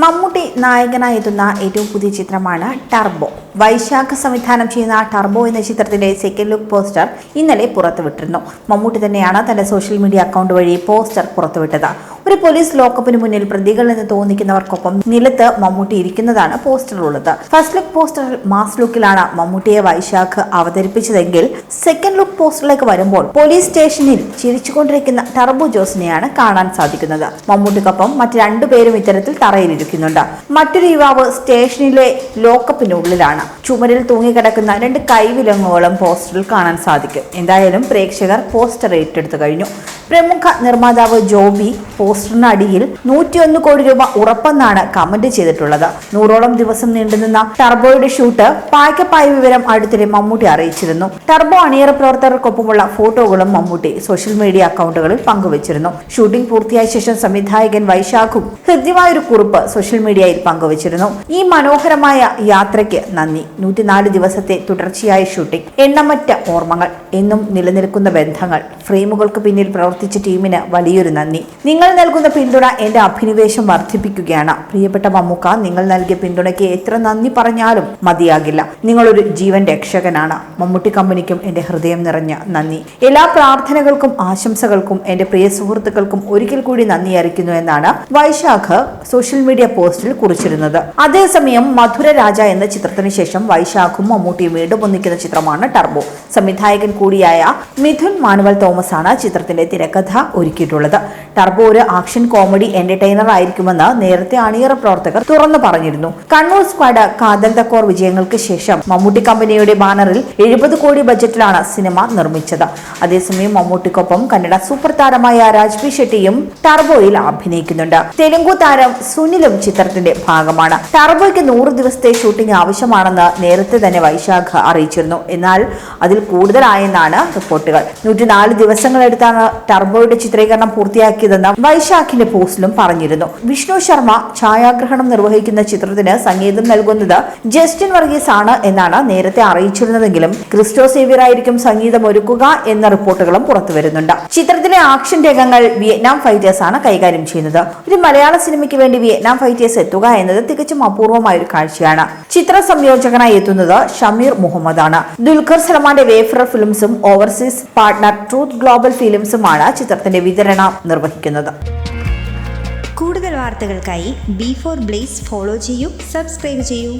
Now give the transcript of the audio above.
മമ്മൂട്ടി നായകനായി എത്തുന്ന ഏറ്റവും പുതിയ ചിത്രമാണ് ടർബോ. വൈശാഖ സംവിധാനം ചെയ്യുന്ന ടർബോ എന്ന ചിത്രത്തിന്റെ സെക്കൻഡ് ലുക്ക് പോസ്റ്റർ ഇന്നലെ പുറത്തുവിട്ടിരുന്നു. മമ്മൂട്ടി തന്നെയാണ് തന്റെ സോഷ്യൽ മീഡിയ അക്കൗണ്ട് വഴി പോസ്റ്റർ പുറത്തുവിട്ടത്. ഒരു പോലീസ് ലോക്കപ്പിന് മുന്നിൽ പ്രതികൾ എന്ന് തോന്നിക്കുന്നവർക്കൊപ്പം നിലത്ത് മമ്മൂട്ടി ഇരിക്കുന്നതാണ് പോസ്റ്ററിലുള്ളത് ഫസ്റ്റ് ലുക്ക് പോസ്റ്ററിൽ മാസ് ലുക്കിലാണ് മമ്മൂട്ടിയെ വൈശാഖ് അവതരിപ്പിച്ചതെങ്കിൽ സെക്കൻഡ് ലുക്ക് പോസ്റ്ററിലേക്ക് വരുമ്പോൾ പോലീസ് സ്റ്റേഷനിൽ ചിരിച്ചുകൊണ്ടിരിക്കുന്ന ടർബു ജോസിനെയാണ് കാണാൻ സാധിക്കുന്നത്. മമ്മൂട്ടിക്കൊപ്പം മറ്റ് രണ്ടുപേരും ഇത്തരത്തിൽ തറയിലിരിക്കുന്നുണ്ട്. മറ്റൊരു യുവാവ് സ്റ്റേഷനിലെ ലോക്കപ്പിനുള്ളിലാണ്. ചുമരിൽ തൂങ്ങിക്കിടക്കുന്ന രണ്ട് കൈവിലങ്ങുകളും പോസ്റ്ററിൽ കാണാൻ സാധിക്കും. എന്തായാലും പ്രേക്ഷകർ പോസ്റ്റർ ഏറ്റെടുത്തു കഴിഞ്ഞു. പ്രമുഖ നിർമ്മാതാവ് ജോബി പോസ്റ്ററിന് അടിയിൽ നൂറ്റിയൊന്ന് കോടി രൂപ ഉറപ്പെന്നാണ് കമന്റ് ചെയ്തിട്ടുള്ളത്. നൂറോളം ദിവസം നീണ്ടുനിന്ന ടർബോയുടെ ഷൂട്ട് പായ്ക്കപ്പായ വിവരം അടുത്തിടെ മമ്മൂട്ടി അറിയിച്ചിരുന്നു. ടർബോ അണിയറ പ്രവർത്തകർക്കൊപ്പമുള്ള ഫോട്ടോകളും മമ്മൂട്ടി സോഷ്യൽ മീഡിയ അക്കൗണ്ടുകളിൽ പങ്കുവച്ചിരുന്നു. ഷൂട്ടിംഗ് പൂർത്തിയായ ശേഷം സംവിധായകൻ വൈശാഖും ഹൃദ്യമായൊരു കുറിപ്പ് സോഷ്യൽ മീഡിയയിൽ പങ്കുവച്ചിരുന്നു. ഈ മനോഹരമായ യാത്രയ്ക്ക് നന്ദി. നൂറ്റിനാല് ദിവസത്തെ തുടർച്ചയായ ഷൂട്ടിംഗ് എണ്ണമറ്റ ഓർമ്മകൾ എന്നും നിലനിൽക്കുന്ന ബന്ധങ്ങൾ ഫ്രെയിമുകൾക്ക് പിന്നിൽ പ്രവർത്തിച്ച ടീമിന് വലിയൊരു നന്ദി. നിങ്ങൾ നൽകുന്ന പിന്തുണ എന്റെ അഭിനിവേശം വർദ്ധിപ്പിക്കുകയാണ്. പ്രിയപ്പെട്ട മമ്മൂക്ക നിങ്ങൾ നൽകിയ പിന്തുണയ്ക്ക് എത്ര നന്ദി പറഞ്ഞാലും മതിയാകില്ല. നിങ്ങളൊരു ജീവൻ രക്ഷകനാണ്. മമ്മൂട്ടി കമ്പനിക്കും എന്റെ ഹൃദയം നിറഞ്ഞ നന്ദി. എല്ലാ പ്രാർത്ഥനകൾക്കും ആശംസകൾക്കും എന്റെ പ്രിയ സുഹൃത്തുക്കൾക്കും ഒരിക്കൽ കൂടി നന്ദി അറിയിക്കുന്നു എന്നാണ് വൈശാഖ് സോഷ്യൽ മീഡിയ പോസ്റ്റിൽ കുറിച്ചിരുന്നത്. അതേസമയം മധുര രാജ എന്ന ചിത്രത്തിന് ശേഷം വൈശാഖും മമ്മൂട്ടിയും വീണ്ടും ഒന്നിക്കുന്ന ചിത്രമാണ് ടർബോ. സംവിധായകൻ കൂടിയായ മിഥുൻ മാനുവൽ തോമസ് ആണ് ചിത്രത്തിന്റെ തിരക്കഥ ഒരുക്കിയിട്ടുള്ളത്. ടർബോ ഒരു ആക്ഷൻ കോമഡി എന്റർടൈനർ ആയിരിക്കുമെന്ന് നേരത്തെ അണിയറ പ്രവർത്തകർ തുറന്നു പറഞ്ഞിരുന്നു. കണ്ണൂർ സ്ക്വാഡ് കാതൽ തക്കോർ വിജയങ്ങൾക്ക് ശേഷം മമ്മൂട്ടി കമ്പനിയുടെ ബാനറിൽ എഴുപത് കോടി ബജറ്റിലാണ് സിനിമ നിർമ്മിച്ചത്. അതേസമയം മമ്മൂട്ടിക്കൊപ്പം കന്നഡ സൂപ്പർ താരമായ രാജ്ബി ഷെട്ടിയും ടർബോയിൽ അഭിനയിക്കുന്നുണ്ട്. തെലുങ്കു താരം സുനിലും ചിത്രത്തിന്റെ ഭാഗമാണ്. ടർബോയ്ക്ക് നൂറ് ദിവസത്തെ ഷൂട്ടിംഗ് ആവശ്യമാണെന്ന് നേരത്തെ തന്നെ വൈശാഖ് അറിയിച്ചിരുന്നു. എന്നാൽ അതിൽ കൂടുതലായെന്നാണ് റിപ്പോർട്ടുകൾ. നൂറ്റിനാല് ദിവസങ്ങളെടുത്താണ് ടർബോയുടെ ചിത്രീകരണം പൂർത്തിയാക്കിയതെന്ന് വൈശാഖിന്റെ പോസ്റ്റിലും പറഞ്ഞിരുന്നു. വിഷ്ണു ശർമ്മ ഛായാഗ്രഹണം നിർവഹിക്കുന്ന ചിത്രത്തിന് സംഗീതം നൽകുന്നത് ജസ്റ്റിൻ വർഗീസ് ആണ് എന്നാണ് നേരത്തെ അറിയിച്ചിരുന്നതെങ്കിലും ക്രിസ്റ്റോ സേവ്യർ ആയിരിക്കും സംഗീതം ഒരുക്കുക എന്ന റിപ്പോർട്ടുകളും പുറത്തുവരുന്നുണ്ട്. ചിത്രത്തിലെ ആക്ഷൻ രംഗങ്ങൾ വിയറ്റ്നാം ഫൈറ്റേഴ്സ് ആണ് കൈകാര്യം ചെയ്യുന്നത്. ഒരു മലയാള സിനിമയ്ക്ക് വേണ്ടി വിയറ്റ്നാം ഫൈറ്റേഴ്സ് എത്തുക എന്നത് തികച്ചും അപൂർവമായ ഒരു കാഴ്ചയാണ്. ചിത്ര സംയോജകനായി എത്തുന്നത് ഷമീർ മുഹമ്മദ് ആണ് ദുൽഖർ സൽമാന്റെ വേഫറർ ഫിലിംസും ഓവർസീസ് പാർട്ട്ണർ ട്രൂത്ത് ഗ്ലോബൽ ഫിലിംസുമാണ് ചിത്രത്തിന്റെ വിതരണം നിർവഹിക്കുന്നത്. കൂടുതൽ വാർത്തകൾക്കായി ബി ഫോർ ബ്ലേസ് ഫോളോ ചെയ്യൂ സബ്സ്ക്രൈബ് ചെയ്യൂ.